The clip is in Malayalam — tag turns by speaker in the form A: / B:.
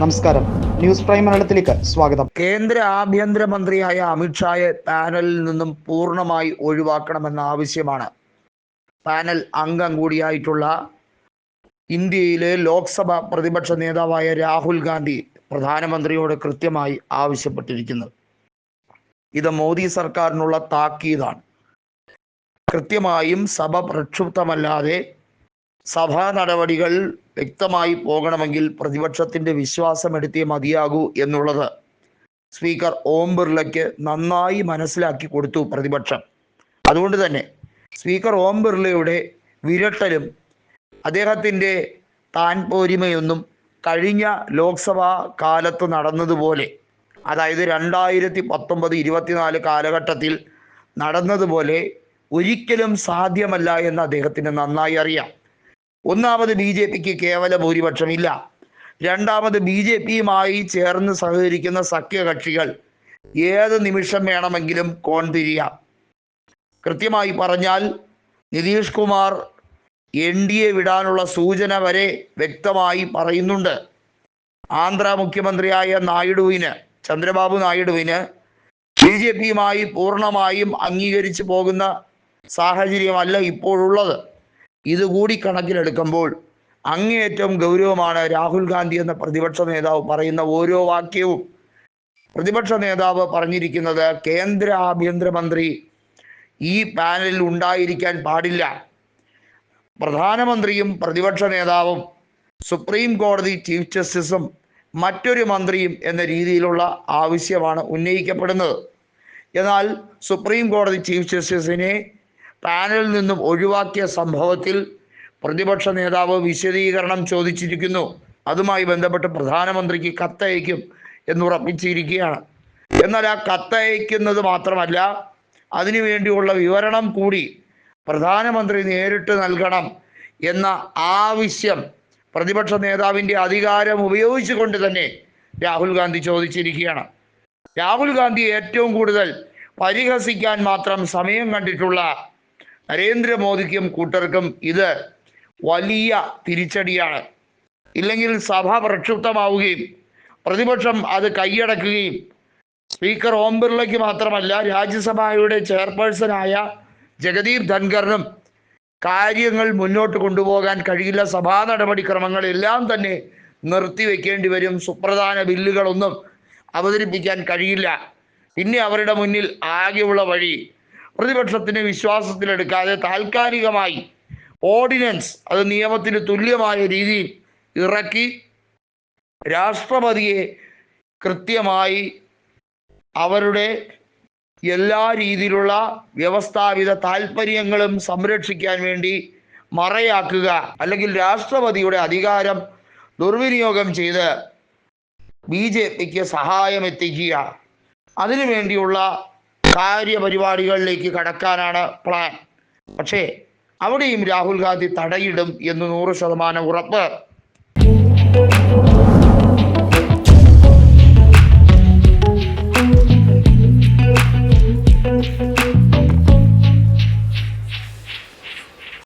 A: നമസ്കാരം. ന്യൂസ് പ്രൈം മലയാളത്തിലേക്ക് സ്വാഗതം.
B: കേന്ദ്ര ആഭ്യന്തരമന്ത്രിയായ അമിത്ഷായെ പാനലിൽ നിന്നും പൂർണമായി ഒഴിവാക്കണമെന്ന ആവശ്യമാണ്. പാനൽ അംഗം കൂടിയായിട്ടുള്ള ഇന്ത്യയിലെ ലോക്സഭ പ്രതിപക്ഷ നേതാവായ രാഹുൽ ഗാന്ധി പ്രധാനമന്ത്രിയോട് കൃത്യമായി ആവശ്യപ്പെട്ടിരിക്കുന്നത് ഇത് മോദി സർക്കാരിനുള്ള താക്കീതാണ്. കൃത്യമായും സഭ പ്രക്ഷുബ്ധമല്ലാതെ സഭാ നടപടികൾ വ്യക്തമായി പോകണമെങ്കിൽ പ്രതിപക്ഷത്തിന്റെ വിശ്വാസം എടുത്തേ മതിയാകൂ എന്നുള്ളത് സ്പീക്കർ ഓം ബിർളയ്ക്ക് നന്നായി മനസ്സിലാക്കി കൊടുത്തു പ്രതിപക്ഷം. അതുകൊണ്ട് തന്നെ സ്പീക്കർ ഓം ബിർളയുടെ വിരട്ടലും അദ്ദേഹത്തിന്റെ താൻ പോരിമയൊന്നും കഴിഞ്ഞ ലോക്സഭാ കാലത്ത് നടന്നതുപോലെ അതായത് രണ്ടായിരത്തി പത്തൊമ്പത് ഇരുപത്തിനാല് കാലഘട്ടത്തിൽ നടന്നതുപോലെ ഒരിക്കലും സാധ്യമല്ല എന്ന് അദ്ദേഹത്തിന് നന്നായി അറിയാം. ഒന്നാമത് ബി ജെ പിക്ക് കേവല ഭൂരിപക്ഷമില്ല. രണ്ടാമത് ബി ജെ പിയുമായി ചേർന്ന് സഹകരിക്കുന്ന സഖ്യകക്ഷികൾ ഏത് നിമിഷം വേണമെങ്കിലും കോൺതിരിയാം കൃത്യമായി പറഞ്ഞാൽ Nitish Kumar N D A വിടാനുള്ള സൂചന വരെ വ്യക്തമായി പറയുന്നുണ്ട്. ആന്ധ്ര മുഖ്യമന്ത്രിയായ നായിഡുവിന് ചന്ദ്രബാബു നായിഡുവിന് ബി ജെ പിയുമായി പൂർണമായും അംഗീകരിച്ചു പോകുന്ന സാഹചര്യമല്ല ഇപ്പോഴുള്ളത്. ഇതുകൂടി കണക്കിലെടുക്കുമ്പോൾ അങ്ങേയറ്റം ഗൗരവമാണ് രാഹുൽ ഗാന്ധി എന്ന പ്രതിപക്ഷ നേതാവ് പറയുന്ന ഓരോ വാക്യവും. പ്രതിപക്ഷ നേതാവ് പറഞ്ഞിരിക്കുന്നത് കേന്ദ്ര ആഭ്യന്തരമന്ത്രി ഈ പാനലിൽ ഉണ്ടായിരിക്കാൻ പാടില്ല. പ്രധാനമന്ത്രിയും പ്രതിപക്ഷ നേതാവും സുപ്രീം കോടതി ചീഫ് ജസ്റ്റിസും മറ്റൊരു മന്ത്രിയും എന്ന രീതിയിലുള്ള ആവശ്യമാണ് ഉന്നയിക്കപ്പെടുന്നത്. എന്നാൽ സുപ്രീം കോടതി ചീഫ് ജസ്റ്റിസിനെ പാനലിൽ നിന്നും ഒഴിവാക്കിയ സംഭവത്തിൽ പ്രതിപക്ഷ നേതാവ് വിശദീകരണം ചോദിച്ചിരിക്കുന്നു. അതുമായി ബന്ധപ്പെട്ട് പ്രധാനമന്ത്രിക്ക് കത്തയക്കും എന്നുറപ്പിച്ചിരിക്കുകയാണ് എന്നാൽ ആ കത്തയക്കുന്നത് മാത്രമല്ല അതിനുവേണ്ടിയുള്ള വിവരണം കൂടി പ്രധാനമന്ത്രി നേരിട്ട് നൽകണം എന്ന ആവശ്യം പ്രതിപക്ഷ നേതാവിന്റെ അധികാരം ഉപയോഗിച്ചുകൊണ്ട് തന്നെ രാഹുൽ ഗാന്ധി ചോദിച്ചിരിക്കുകയാണ്. രാഹുൽ ഗാന്ധി ഏറ്റവും കൂടുതൽ പരിഹസിക്കാൻ മാത്രം സമയം കണ്ടിട്ടുള്ള നരേന്ദ്രമോദിക്കും കൂട്ടർക്കും ഇത് വലിയ തിരിച്ചടിയാണ്. ഇല്ലെങ്കിൽ സഭ പ്രക്ഷുബ്ധമാവുകയും പ്രതിപക്ഷം അത് കൈയടക്കുകയും സ്പീക്കർ ഓം ബിർളയ്ക്ക് മാത്രമല്ല രാജ്യസഭയുടെ ചെയർപേഴ്സണായ ജഗദീപ് ധൻഖറിനും കാര്യങ്ങൾ മുന്നോട്ട് കൊണ്ടുപോകാൻ കഴിയില്ല. സഭാ നടപടിക്രമങ്ങളെല്ലാം തന്നെ നിർത്തിവെക്കേണ്ടി വരും. സുപ്രധാന ബില്ലുകളൊന്നും അവതരിപ്പിക്കാൻ കഴിയില്ല. പിന്നെ അവരുടെ മുന്നിൽ ആകെയുള്ള വഴി പ്രതിപക്ഷത്തിന് വിശ്വാസത്തിലെടുക്കാതെ താൽക്കാലികമായി ഓർഡിനൻസ് അത് നിയമത്തിന് തുല്യമായ രീതിയിൽ ഇറക്കി രാഷ്ട്രപതിയെ കൃത്യമായി അവരുടെ എല്ലാ രീതിയിലുള്ള വ്യവസ്ഥാപിത താല്പര്യങ്ങളും സംരക്ഷിക്കാൻ വേണ്ടി മറയാക്കുക അല്ലെങ്കിൽ രാഷ്ട്രപതിയുടെ അധികാരം ദുർവിനിയോഗം ചെയ്ത് ബി ജെ പിക്ക് സഹായം എത്തിക്കുക അതിനു വേണ്ടിയുള്ള കാര്യപരിപാടികളിലേക്ക് കടക്കാനാണ് പ്ലാൻ പക്ഷേ അവിടെയും രാഹുൽ ഗാന്ധി തടയിടും എന്ന് നൂറ് ശതമാനം ഉറപ്പ്.